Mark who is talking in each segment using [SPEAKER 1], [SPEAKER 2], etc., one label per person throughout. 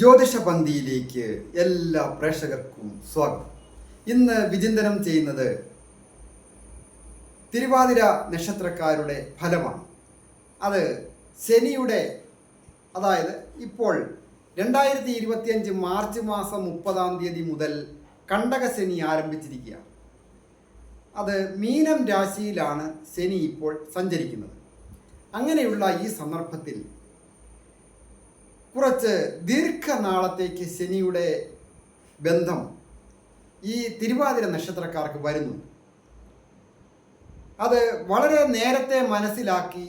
[SPEAKER 1] ജ്യോതിഷ പന്തിയിലേക്ക് എല്ലാ പ്രേക്ഷകർക്കും സ്വാഗതം. ഇന്ന് വിചിന്തനം ചെയ്യുന്നത് തിരുവാതിര നക്ഷത്രക്കാരുടെ ഫലമാണ്. അത് ശനിയുടെ അതായത് ഇപ്പോൾ രണ്ടായിരത്തി ഇരുപത്തിയഞ്ച് മാർച്ച് മാസം മുപ്പതാം തീയതി മുതൽ കണ്ടകശനി ആരംഭിച്ചിരിക്കുകയാണ്. അത് മീനം രാശിയിലാണ് ശനി ഇപ്പോൾ സഞ്ചരിക്കുന്നത്. അങ്ങനെയുള്ള ഈ സന്ദർഭത്തിൽ കുറച്ച് ദീർഘനാളത്തേക്ക് ശനിയുടെ ബന്ധം ഈ തിരുവാതിര നക്ഷത്രക്കാർക്ക് വരുന്നു. അത് വളരെ നേരത്തെ മനസ്സിലാക്കി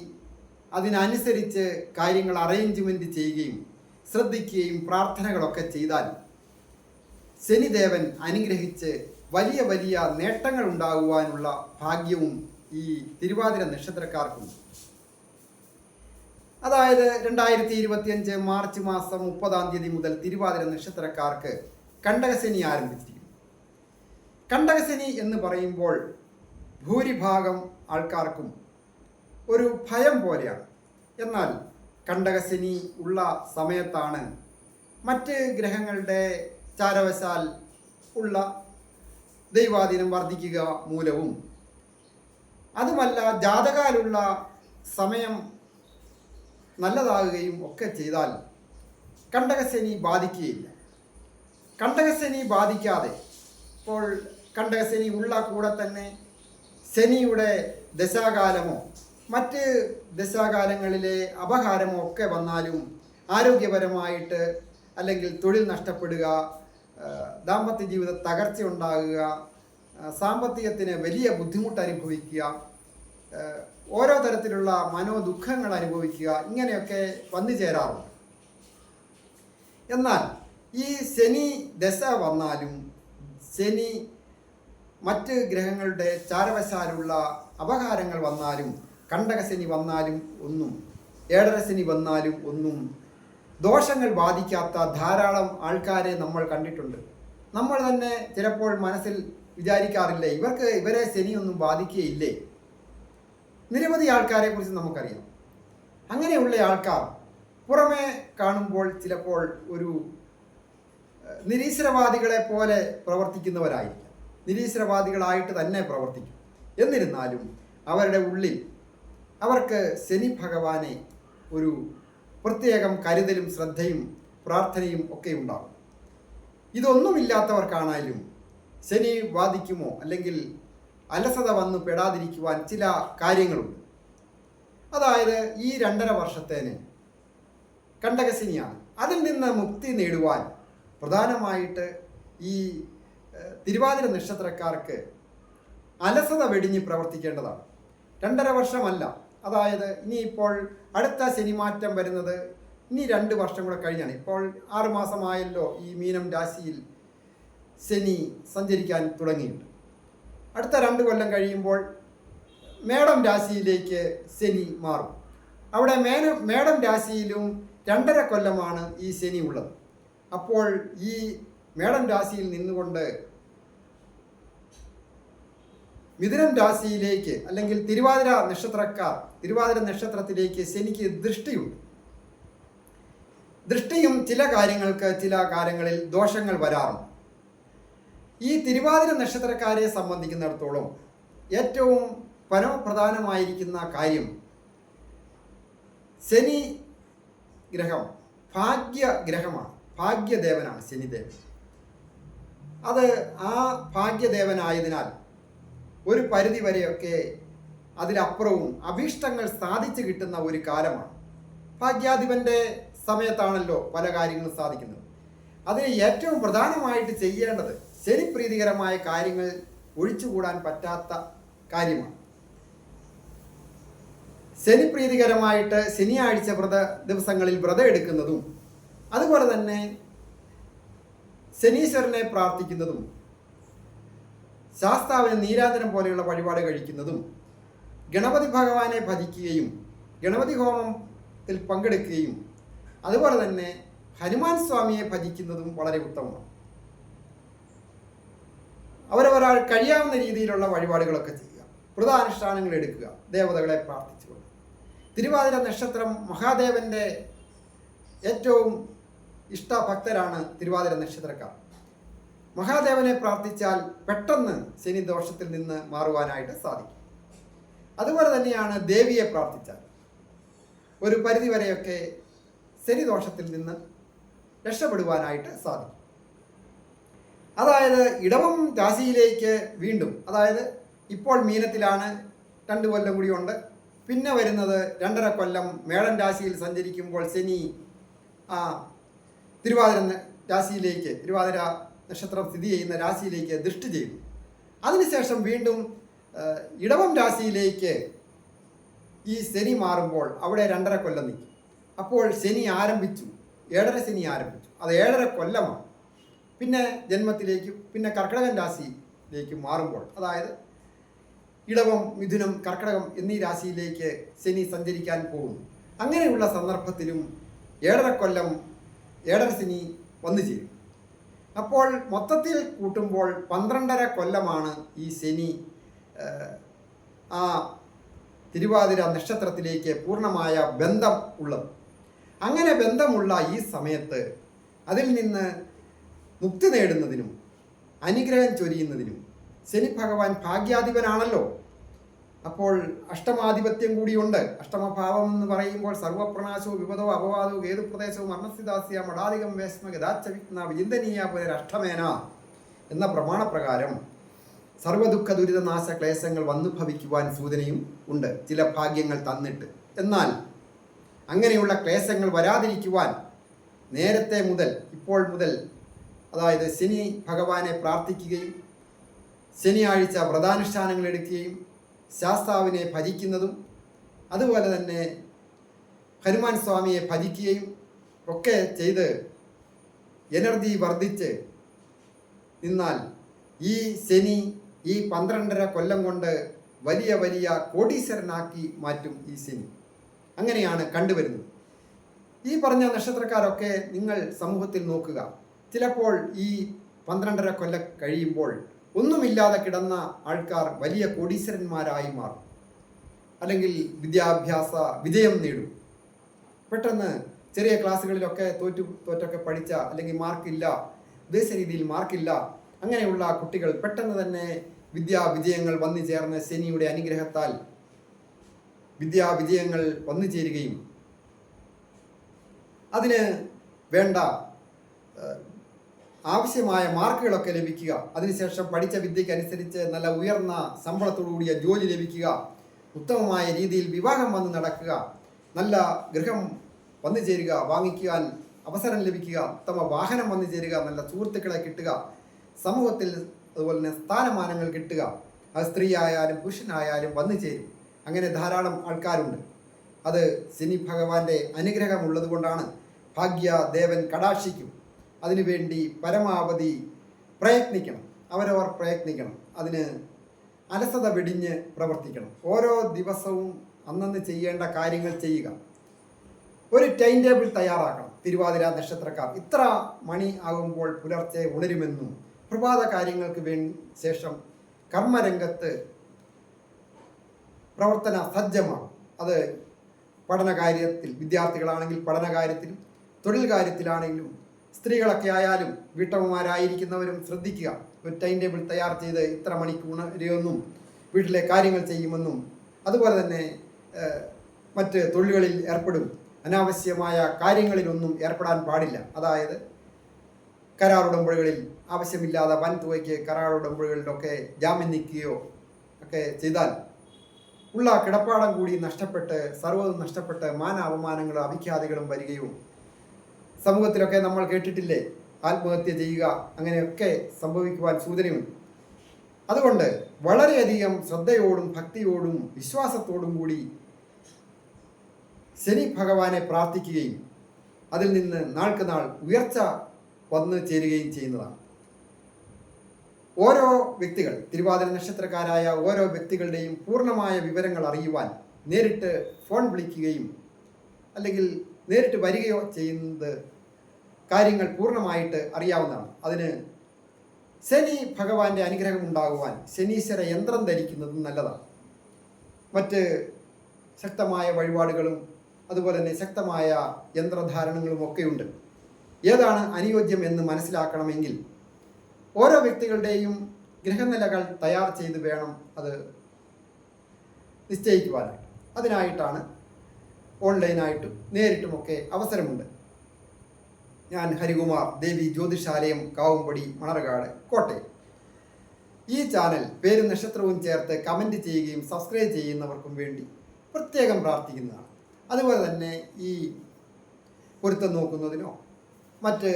[SPEAKER 1] അതിനനുസരിച്ച് കാര്യങ്ങൾ അറേഞ്ച്മെന്റ് ചെയ്യുകയും ശ്രദ്ധിക്കുകയും പ്രാർത്ഥനകളൊക്കെ ചെയ്താൽ ശനിദേവൻ അനുഗ്രഹിച്ച് വലിയ വലിയ നേട്ടങ്ങൾ ഉണ്ടാകുവാനുള്ള ഭാഗ്യവും ഈ തിരുവാതിര നക്ഷത്രക്കാർക്കുണ്ട്. അതായത് രണ്ടായിരത്തി ഇരുപത്തിയഞ്ച് മാർച്ച് മാസം മുപ്പതാം തീയതി മുതൽ തിരുവാതിര നക്ഷത്രക്കാർക്ക് കണ്ടകശനി ആരംഭിച്ചിരിക്കുന്നു. കണ്ടകശനി എന്ന് പറയുമ്പോൾ ഭൂരിഭാഗം ആൾക്കാർക്കും ഒരു ഭയം പോലെയാണ്. എന്നാൽ കണ്ടകശനി ഉള്ള സമയത്താണ് മറ്റ് ഗ്രഹങ്ങളുടെ ചാരവശാൽ ഉള്ള ദൈവാധീനം വർദ്ധിക്കുക മൂലവും. അതുമല്ല ജാതകാലുള്ള സമയം നല്ലതാകുകയും ഒക്കെ ചെയ്താൽ കണ്ടകശനി ബാധിക്കുകയില്ല. കണ്ടകശനി ബാധിക്കാതെ ഇപ്പോൾ കണ്ടകശനി ഉള്ള കൂടെ തന്നെ ശനിയുടെ ദശാകാലമോ മറ്റ് ദശാകാലങ്ങളിലെ അപഹാരമോ ഒക്കെ വന്നാലും ആരോഗ്യപരമായിട്ട് അല്ലെങ്കിൽ തൊഴിൽ നഷ്ടപ്പെടുക ദാമ്പത്യ ജീവിത തകർച്ച ഉണ്ടാകുക സാമ്പത്തികത്തിന് വലിയ ബുദ്ധിമുട്ട് അനുഭവിക്കുക ഓരോ തരത്തിലുള്ള മനോദുഃഖങ്ങൾ അനുഭവിക്കുക ഇങ്ങനെയൊക്കെ വന്നു ചേരാറുണ്ട്. എന്നാൽ ഈ ശനി ദശ വന്നാലും ശനി മറ്റ് ഗ്രഹങ്ങളുടെ ചാരവശാലുള്ള അപകാരങ്ങൾ വന്നാലും കണ്ടകശനി വന്നാലും ഒന്നും ഏഴരശനി വന്നാലും ഒന്നും ദോഷങ്ങൾ ബാധിക്കാത്ത ധാരാളം ആൾക്കാരെ നമ്മൾ കണ്ടിട്ടുണ്ട്. നമ്മൾ തന്നെ ചിലപ്പോൾ മനസ്സിൽ വിചാരിക്കാറില്ലേ ഇവർക്ക് ഇവരെ ശനിയൊന്നും ബാധിക്കുകയില്ലേ? നിരവധി ആൾക്കാരെ കുറിച്ച് നമുക്കറിയാം. അങ്ങനെയുള്ള ആൾക്കാർ പുറമേ കാണുമ്പോൾ ചിലപ്പോൾ ഒരു നിരീശ്വരവാദികളെ പോലെ പ്രവർത്തിക്കുന്നവരായിരിക്കാം. നിരീശ്വരവാദികളായിട്ട് തന്നെ പ്രവർത്തിക്കും. എന്നിരുന്നാലും അവരുടെ ഉള്ളിൽ അവർക്ക് ശനി ഭഗവാനെ ഒരു പ്രത്യേകം കരുതലും ശ്രദ്ധയും പ്രാർത്ഥനയും ഒക്കെ ഉണ്ടാകും. ഇതൊന്നുമില്ലാത്തവർക്കാണാലും ശനി വാദിക്കുമോ? അല്ലെങ്കിൽ അലസത വന്നു പെടാതിരിക്കുവാൻ ചില കാര്യങ്ങളുണ്ട്. അതായത് ഈ രണ്ടര വർഷത്തേന് കണ്ടകസിനിയാണ് അതിൽ നിന്ന് മുക്തി നേടുവാൻ പ്രധാനമായിട്ട് ഈ തിരുവാതിര നക്ഷത്രക്കാർക്ക് അലസത വെടിഞ്ഞ് പ്രവർത്തിക്കേണ്ടതാണ്. രണ്ടര വർഷമല്ല. അതായത് ഇനിയിപ്പോൾ അടുത്ത ശനിമാറ്റം വരുന്നത് ഇനി രണ്ട് വർഷം കൂടെ കഴിഞ്ഞാണ്. ഇപ്പോൾ ആറുമാസമായല്ലോ ഈ മീനം രാശിയിൽ ശനി സഞ്ചരിക്കാൻ തുടങ്ങിയിട്ടുണ്ട് അടുത്ത രണ്ട് കൊല്ലം കഴിയുമ്പോൾ മേടം രാശിയിലേക്ക് ശനി മാറും. അവിടെ മേന മേടം രാശിയിലും രണ്ടര കൊല്ലമാണ് ഈ ശനി ഉള്ളത്. അപ്പോൾ ഈ മേടം രാശിയിൽ നിന്നുകൊണ്ട് മിഥുനം രാശിയിലേക്ക് അല്ലെങ്കിൽ തിരുവാതിര നക്ഷത്രക്കാർ തിരുവാതിര നക്ഷത്രത്തിലേക്ക് ശനിക്ക് ദൃഷ്ടിയുണ്ട്. ദൃഷ്ടിയും ചില കാര്യങ്ങൾക്ക് ചില കാര്യങ്ങളിൽ ദോഷങ്ങൾ വരാറുണ്ട്. ഈ തിരുവാതിര നക്ഷത്രക്കാരെ സംബന്ധിക്കുന്നിടത്തോളം ഏറ്റവും പരമപ്രധാനമായിരിക്കുന്ന കാര്യം ശനി ഗ്രഹം ഭാഗ്യ ഗ്രഹമാണ്. ഭാഗ്യദേവനാണ് ശനിദേവൻ. അത് ആ ഭാഗ്യദേവനായതിനാൽ ഒരു പരിധി വരെയൊക്കെ അതിലപ്പുറവും അഭീഷ്ടങ്ങൾ സാധിച്ചു കിട്ടുന്ന ഒരു കാലമാണ്. ഭാഗ്യാധിപന്റെ സമയത്താണല്ലോ പല കാര്യങ്ങളും സാധിക്കുന്നത്. അതിന് ഏറ്റവും പ്രധാനമായിട്ട് ചെയ്യേണ്ടത് ശനിപ്രീതികരമായ കാര്യങ്ങൾ ഒഴിച്ചുകൂടാൻ പറ്റാത്ത കാര്യമാണ്. ശനിപ്രീതികരമായിട്ട് ശനിയാഴ്ച വ്രത ദിവസങ്ങളിൽ വ്രതം എടുക്കുന്നതും അതുപോലെ തന്നെ ശനീശ്വരനെ പ്രാർത്ഥിക്കുന്നതും ശാസ്താവിന് നീരാജനം പോലെയുള്ള വഴിപാട് കഴിക്കുന്നതും ഗണപതി ഭഗവാനെ ഭജിക്കുകയും ഗണപതി ഹോമത്തിൽ പങ്കെടുക്കുകയും അതുപോലെ തന്നെ ഹനുമാൻ സ്വാമിയെ ഭജിക്കുന്നതും വളരെ ഉത്തമമാണ്. അവരവരാൾ കഴിയാവുന്ന രീതിയിലുള്ള വഴിപാടുകളൊക്കെ ചെയ്യുക. വ്രതാനുഷ്ഠാനങ്ങൾ എടുക്കുക. ദേവതകളെ പ്രാർത്ഥിച്ചുകൊണ്ട്. തിരുവാതിര നക്ഷത്രം മഹാദേവന്റെ ഏറ്റവും ഇഷ്ടഭക്തരാണ് തിരുവാതിര നക്ഷത്രക്കാർ. മഹാദേവനെ പ്രാർത്ഥിച്ചാൽ പെട്ടെന്ന് ശനി ദോഷത്തിൽ നിന്ന് മാറുവാനായിട്ട് സാധിക്കും. അതുപോലെ തന്നെയാണ് ദേവിയെ പ്രാർത്ഥിച്ചാൽ. ഒരു പരിധിവരെയൊക്കെ ശനി ദോഷത്തിൽ നിന്ന് രക്ഷപ്പെടുവാനായിട്ട് സാധിക്കും. അതായത് ഇടവം രാശിയിലേക്ക് വീണ്ടും അതായത് ഇപ്പോൾ മീനത്തിലാണ് രണ്ട് കൊല്ലം കൂടിയുണ്ട് പിന്നെ വരുന്നത് രണ്ടര കൊല്ലം മേടൻ രാശിയിൽ സഞ്ചരിക്കുമ്പോൾ ശനി ആ തിരുവാതിര രാശിയിലേക്ക് തിരുവാതിര നക്ഷത്രം സ്ഥിതി ചെയ്യുന്ന രാശിയിലേക്ക് ദൃഷ്ടി ചെയ്തു അതിനുശേഷം വീണ്ടും ഇടവം രാശിയിലേക്ക് ഈ ശനി മാറുമ്പോൾ അവിടെ രണ്ടര കൊല്ലം നിൽക്കും. അപ്പോൾ ശനി ആരംഭിച്ചു ഏഴര ശനി ആരംഭിച്ചു. അത് ഏഴര കൊല്ലമാണ്. പിന്നെ ജന്മത്തിലേക്ക് പിന്നെ കർക്കിടകൻ രാശിയിലേക്ക് മാറുമ്പോൾ അതായത് ഇടവം മിഥുനം കർക്കിടകം എന്നീ രാശിയിലേക്ക് ശനി സഞ്ചരിക്കാൻ പോകുന്നു. അങ്ങനെയുള്ള സന്ദർഭത്തിലും ഏഴര കൊല്ലം ഏഴര ശനി വന്നു ചേരും. അപ്പോൾ മൊത്തത്തിൽ കൂട്ടുമ്പോൾ പന്ത്രണ്ടര കൊല്ലമാണ് ഈ ശനി ആ തിരുവാതിര നക്ഷത്രത്തിലേക്ക് പൂർണമായ ബന്ധം ഉള്ളത്. അങ്ങനെ ബന്ധമുള്ള ഈ സമയത്ത് അതിൽ നിന്ന് മുക്തി നേടുന്നതിനും അനുഗ്രഹം ചൊരിയുന്നതിനും ശനി ഭഗവാൻ ഭാഗ്യാധിപനാണല്ലോ. അപ്പോൾ അഷ്ടമാധിപത്യം കൂടിയുണ്ട്. അഷ്ടമഭാവം എന്ന് പറയുമ്പോൾ സർവപ്രണാശവും വിപദോ അപവാദവും ഏതുപ്രദേശവും അർണസ്ഥിതാസ്യ മടാധികം വേശ്മ ഗതാച്ച വിഘ്ന വിചിന്തനീയ പുനരഷ്ടമേന എന്ന പ്രമാണപ്രകാരം സർവദുഃഖ ദുരിതനാശ ക്ലേശങ്ങൾ വന്നു ഭവിക്കുവാൻ സൂചനയും ഉണ്ട്. ചില ഭാഗ്യങ്ങൾ തന്നിട്ട്. എന്നാൽ അങ്ങനെയുള്ള ക്ലേശങ്ങൾ വരാതിരിക്കുവാൻ നേരത്തെ മുതൽ ഇപ്പോൾ മുതൽ അതായത് ശനി ഭഗവാനെ പ്രാർത്ഥിക്കുകയും ശനിയാഴ്ച വ്രതാനുഷ്ഠാനങ്ങൾ എടുക്കുകയും ശാസ്താവിനെ ഭജിക്കുന്നതും അതുപോലെ തന്നെ ഹനുമാൻ സ്വാമിയെ ഭജിക്കുകയും ഒക്കെ ചെയ്ത് എനർജി വർദ്ധിച്ച് നിന്നാൽ ഈ ശനി ഈ പന്ത്രണ്ടര കൊല്ലം കൊണ്ട് വലിയ വലിയ കോടീശ്വരനാക്കി മാറ്റും ഈ ശനി. അങ്ങനെയാണ് കണ്ടുവരുന്നത്. ഈ പറഞ്ഞ നക്ഷത്രക്കാരൊക്കെ നിങ്ങൾ സമൂഹത്തിൽ നോക്കുക. ചിലപ്പോൾ ഈ പന്ത്രണ്ടര കൊല്ല കഴിയുമ്പോൾ ഒന്നുമില്ലാതെ കിടന്ന ആൾക്കാർ വലിയ കോടീശ്വരന്മാരായി മാറും. അല്ലെങ്കിൽ വിദ്യാഭ്യാസ വിജയം നേടും. പെട്ടെന്ന് ചെറിയ ക്ലാസ്സുകളിലൊക്കെ തോറ്റു തോറ്റൊക്കെ പഠിച്ച അല്ലെങ്കിൽ മാർക്കില്ല ഉദ്ദേശ രീതിയിൽ മാർക്കില്ല അങ്ങനെയുള്ള കുട്ടികൾ പെട്ടെന്ന് തന്നെ വിദ്യാ വിജയങ്ങൾ വന്നു ചേർന്ന ശനിയുടെ അനുഗ്രഹത്താൽ വിദ്യാ വിജയങ്ങൾ വന്നു ചേരുകയും. അതിന് വേണ്ട ആവശ്യമായ മാർക്കുകളൊക്കെ ലഭിക്കുക. അതിനുശേഷം പഠിച്ച വിദ്യയ്ക്ക് അനുസരിച്ച് നല്ല ഉയർന്ന ശമ്പളത്തോടുകൂടിയ ജോലി ലഭിക്കുക. ഉത്തമമായ രീതിയിൽ വിവാഹം വന്ന് നടക്കുക. നല്ല ഗൃഹം വന്നു ചേരുക വാങ്ങിക്കുവാൻ അവസരം ലഭിക്കുക ഉത്തമ വാഹനം വന്നു ചേരുക നല്ല സുഹൃത്തുക്കളെ കിട്ടുക സമൂഹത്തിൽ അതുപോലെ തന്നെ സ്ഥാനമാനങ്ങൾ കിട്ടുക. അത് സ്ത്രീ ആയാലും പുരുഷനായാലും വന്നു ചേരും. അങ്ങനെ ധാരാളം ആൾക്കാരുണ്ട്. അത് ശനി ഭഗവാന്റെ അനുഗ്രഹമുള്ളത് കൊണ്ടാണ് ഭാഗ്യ ദേവൻ കടാക്ഷിക്കും. അതിനുവേണ്ടി പരമാവധി പ്രയത്നിക്കണം. അവരവർ പ്രയത്നിക്കണം. അതിന് അലസത വെടിഞ്ഞ് പ്രവർത്തിക്കണം. ഓരോ ദിവസവും അന്നന്ന് ചെയ്യേണ്ട കാര്യങ്ങൾ ചെയ്യുക. ഒരു ടൈം ടേബിൾ തയ്യാറാക്കണം. തിരുവാതിര നക്ഷത്രക്കാർ ഇത്ര മണി ആകുമ്പോൾ പുലർച്ചെ ഉണരുമെന്നും പ്രഭാത കാര്യങ്ങൾക്ക് വേ ശേഷം കർമ്മരംഗത്ത് പ്രവർത്തന സജ്ജമാകും. അത് പഠനകാര്യത്തിൽ വിദ്യാർത്ഥികളാണെങ്കിൽ പഠനകാര്യത്തിലും തൊഴിൽ കാര്യത്തിലാണെങ്കിലും സ്ത്രീകളൊക്കെ ആയാലും വീട്ടമ്മമാരായിരിക്കുന്നവരും ശ്രദ്ധിക്കുക. ഒരു ടൈം ടേബിൾ തയ്യാർ ചെയ്ത് ഇത്ര മണിക്ക് ഉണരുമെന്നും വീട്ടിലെ കാര്യങ്ങൾ ചെയ്യുമെന്നും അതുപോലെ തന്നെ മറ്റ് തൊഴിലുകളിൽ ഏർപ്പെടും. അനാവശ്യമായ കാര്യങ്ങളിലൊന്നും ഏർപ്പെടാൻ പാടില്ല. അതായത് കരാറുടമ്പുകളിൽ ആവശ്യമില്ലാതെ വൻ തുകയ്ക്ക് കരാർ ജാമ്യം നിൽക്കുകയോ ഒക്കെ ചെയ്താൽ ഉള്ള കിടപ്പാടം കൂടി നഷ്ടപ്പെട്ട് സർവതും നഷ്ടപ്പെട്ട് മാന അപമാനങ്ങളും അഭിഖ്യാതികളും വരികയും സമൂഹത്തിലൊക്കെ നമ്മൾ കേട്ടിട്ടില്ലേ? ആത്മഹത്യ ചെയ്യുക അങ്ങനെയൊക്കെ സംഭവിക്കുവാൻ സൂചനയുണ്ട്. അതുകൊണ്ട് വളരെയധികം ശ്രദ്ധയോടും ഭക്തിയോടും വിശ്വാസത്തോടും കൂടി ശനി ഭഗവാനെ പ്രാർത്ഥിക്കുകയും അതിൽ നിന്ന് നാൾക്ക് നാൾ ഉയർച്ച വന്നു ചേരുകയും ചെയ്യുന്നതാണ്. ഓരോ വ്യക്തികൾ തിരുവാതിര നക്ഷത്രക്കാരായ ഓരോ വ്യക്തികളുടെയും പൂർണമായ വിവരങ്ങൾ അറിയുവാൻ നേരിട്ട് ഫോൺ വിളിക്കുകയും അല്ലെങ്കിൽ നേരിട്ട് വരികയോ ചെയ്യുന്നത് കാര്യങ്ങൾ പൂർണമായിട്ട് അറിയാവുന്നതാണ്. അതിന് ശനി ഭഗവാന്റെ അനുഗ്രഹം ഉണ്ടാകുവാൻ ശനീശ്വര യന്ത്രം ധരിക്കുന്നതും നല്ലതാണ്. മറ്റ് ശക്തമായ വഴിപാടുകളും അതുപോലെ തന്നെ ശക്തമായ യന്ത്രധാരണങ്ങളും ഒക്കെയുണ്ട്. ഏതാണ് അനുയോജ്യം എന്ന് മനസ്സിലാക്കണമെങ്കിൽ ഓരോ വ്യക്തികളുടെയും ഗ്രഹനിലകൾ തയ്യാർ ചെയ്ത് വേണം അത് നിശ്ചയിക്കുവാനായിട്ട്. അതിനായിട്ടാണ് ഓൺലൈനായിട്ടും നേരിട്ടുമൊക്കെ അവസരമുണ്ട്. ഞാൻ ഹരികുമാർ ദേവി ജ്യോതിഷാലയം കാവുംപടി മണർകാട് കോട്ടയം. ഈ ചാനൽ പേരും നക്ഷത്രവും ചേർത്ത് കമന്റ് ചെയ്യുകയും സബ്സ്ക്രൈബ് ചെയ്യുന്നവർക്കും വേണ്ടി പ്രത്യേകം പ്രാർത്ഥിക്കുന്നതാണ്. അതുപോലെ തന്നെ ഈ പൊരുത്തം നോക്കുന്നതിനോ മറ്റ്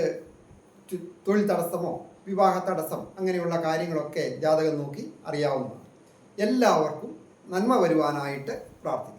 [SPEAKER 1] തൊഴിൽ തടസ്സമോ വിവാഹ തടസ്സം അങ്ങനെയുള്ള കാര്യങ്ങളൊക്കെ ജാതകം നോക്കി അറിയാവുന്നതാണ്. എല്ലാവർക്കും നന്മ വരുവാനായിട്ട് പ്രാർത്ഥിക്കുന്നു.